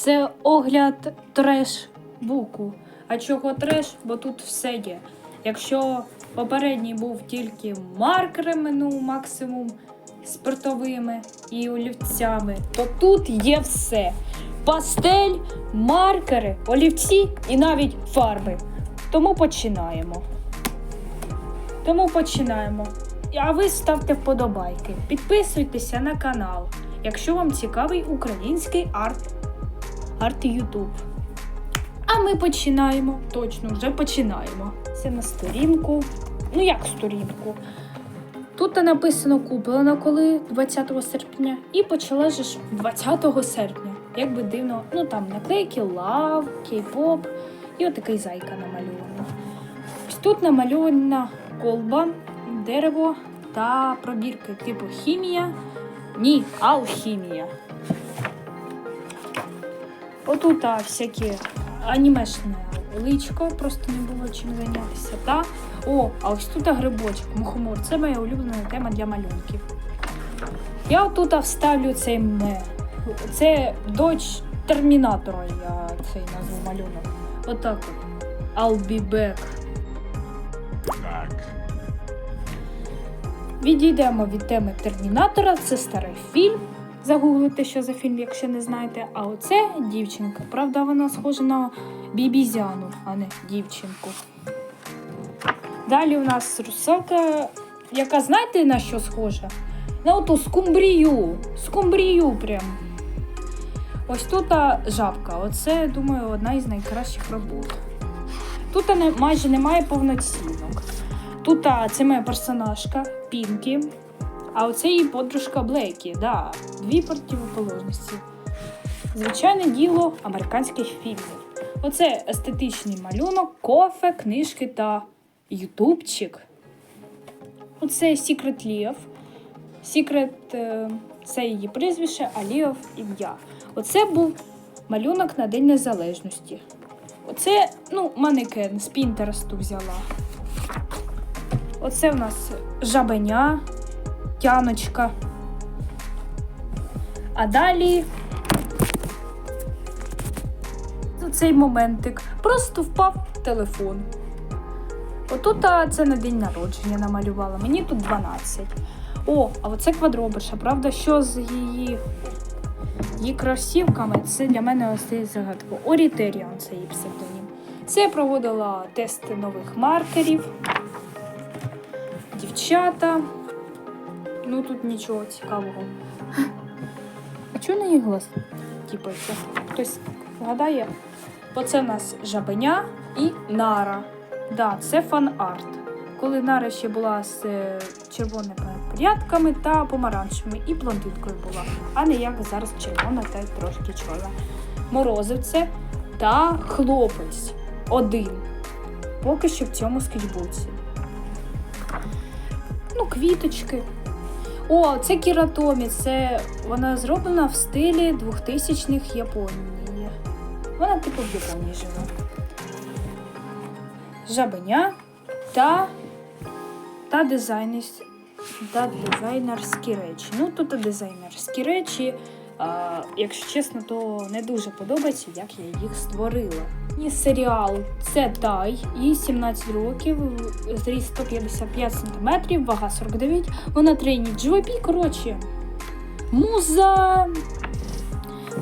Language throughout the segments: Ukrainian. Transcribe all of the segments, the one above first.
Це огляд треш-буку. А чого треш? Бо тут все є. Якщо попередній був тільки маркерами, ну максимум спиртовими і олівцями, то тут є все: пастель, маркери, олівці і навіть фарби. Тому починаємо. Тому починаємо. А ви ставте вподобайки, підписуйтеся на канал, якщо вам цікавий український арт, арт Ютуб. А ми починаємо. Точно, вже починаємо. Це на сторінку. Ну як сторінку? Тут написано куплено коли 20 серпня і почала ж 20 серпня. Як би дивно, ну там наклейки, лав, кей-поп і отакий зайка намальовано. Ось тут намальована колба, дерево та пробірки типу хімія. Ні, алхімія. Отут а, всякі анімешне личко, просто не було чим зайнятися. Та о, а ось тут грибочок, мухомор. Це моя улюблена тема для малюнків. Я отут вставлю цей ме. Це дочь термінатора, я цей назву малюнок. Отак от. I'll be back. Так. Відійдемо від теми Термінатора. Це старий фільм. Загуглите, що за фільм, якщо не знаєте. А оце дівчинка. Правда, вона схожа на бібізяну, а не дівчинку. Далі у нас русалка, яка знаєте на що схожа? На оту скумбрію. Скумбрію прям. Ось тут жабка. Оце, думаю, одна із найкращих робот. Тут майже немає повноцінок. Тут це моя персонажка Пінкі, а оце її подружка Блекі. Да, дві противоположності. Звичайне діло американських фільмів. Оце естетичний малюнок, кофе, книжки та ютубчик. Оце Ліов. Secret е, це її прізвище, а Ліов ім'я. Оце був малюнок на День Незалежності. Оце, ну, манекен з Пінтересту взяла. Оце в нас жабеня, тяночка. А далі цей моментик. Просто впав телефон. Отут а, це на день народження намалювала. Мені тут 12. О, а оце квадроберша. Правда, що з її, її кросівками, це для мене ось цей загадку. Орітеріон це її псевдонім. Це я проводила тести нових маркерів дівчата. Ну тут нічого цікавого. А чого на їх глаз? Тіпається. Хтось вгадає? Бо це в нас жабеня і нара. Да, це фан-арт. Коли Нара ще була з е, червоними порядками та помаранчевими і блондинкою була, а не як зараз червона та й трошки чорна. Морозивце та хлопець один. Поки що в цьому скетчбуці. Ну, квіточки. О, це Кіратомі. Це вона зроблена в стилі 2000-х Японії. Вона типу в Японії живе. Жабеня та, та, дизайнерс, та дизайнерські речі. Ну, тут дизайнерські речі. А, якщо чесно, то не дуже подобається, як я їх створила. І серіал це Тай, їй 17 років, зріст 155 см, вага 49, вона тренінг GVP, коротше. Муза.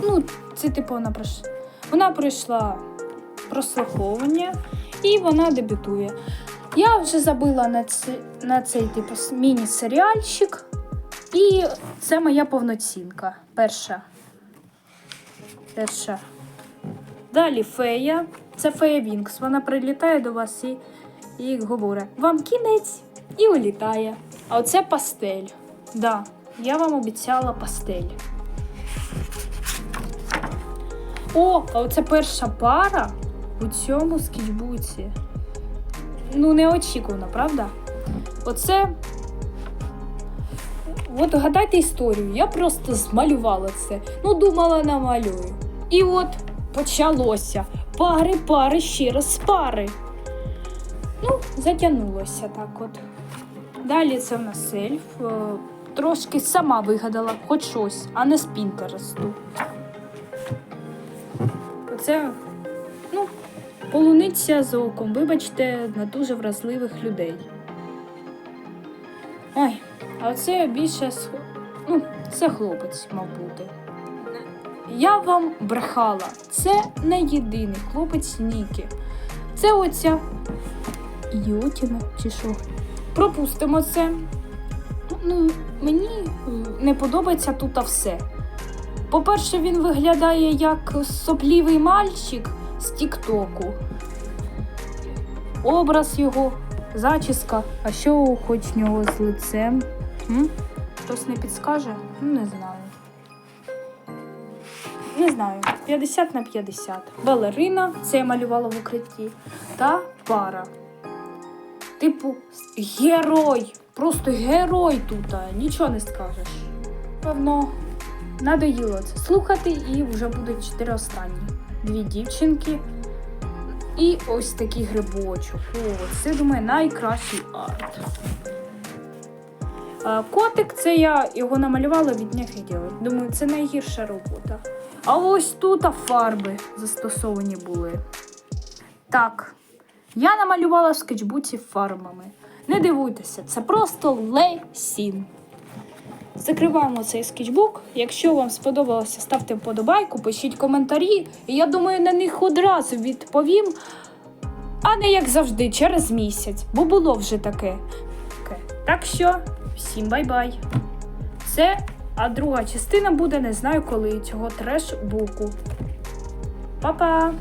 Ну, це типу вона пройшла. Вона пройшла прослуховування і вона дебютує. Я вже забила на, це, на цей типу міні-серіальчик. І це моя повноцінка. Перша. Перша. Далі фея. Це фея Вінкс. Вона прилітає до вас і, і говорить: вам кінець і улітає. А оце пастель. Да, я вам обіцяла пастель. О, а оце перша пара у цьому скетчбуці. Ну, неочікувано, правда? Оце. От гадайте історію. Я просто змалювала це. Ну, думала, намалюю. І от почалося. Пари, пари, ще раз пари. Ну, затягнулося так от. Далі це в нас ельф. Е, Трошки сама вигадала хоч щось, а не з Пінтересту. Оце, ну, полуниця з оком, вибачте, на дуже вразливих людей. Ой, а це більше ну, це хлопець, мав бути. Я вам брехала. Це не єдиний хлопець Ніки. Це оця Йотіна чи що? Пропустимо це. Ну, мені е, не подобається тут все. По-перше, він виглядає як соплівий мальчик з Тіктоку. Образ його, зачіска. А що хоч нього з лицем? М? Хтось не підскаже? Ну, не знаю. Не знаю. 50 на 50. Балерина, це я малювала в укритті. Та пара. Типу, герой. Просто герой тут, нічого не скажеш. Певно, надоїло це слухати, і вже будуть чотири останні. Дві дівчинки і ось такий грибочок. О, це, думаю, найкращий арт. А, Котик, це я його намалювала від дня ділок. Думаю, це найгірша робота. А ось тут фарби застосовані були. Так, я намалювала в скетчбуці фарбами. Не дивуйтеся, це просто лесін. Закриваємо цей скетчбук. Якщо вам сподобалося, ставте вподобайку, пишіть коментарі. І я думаю, на них одразу відповім. А не як завжди, через місяць, бо було вже. Таке. Так що, всім бай-бай. Це, а друга частина буде не знаю коли цього треш-буку. Па-па!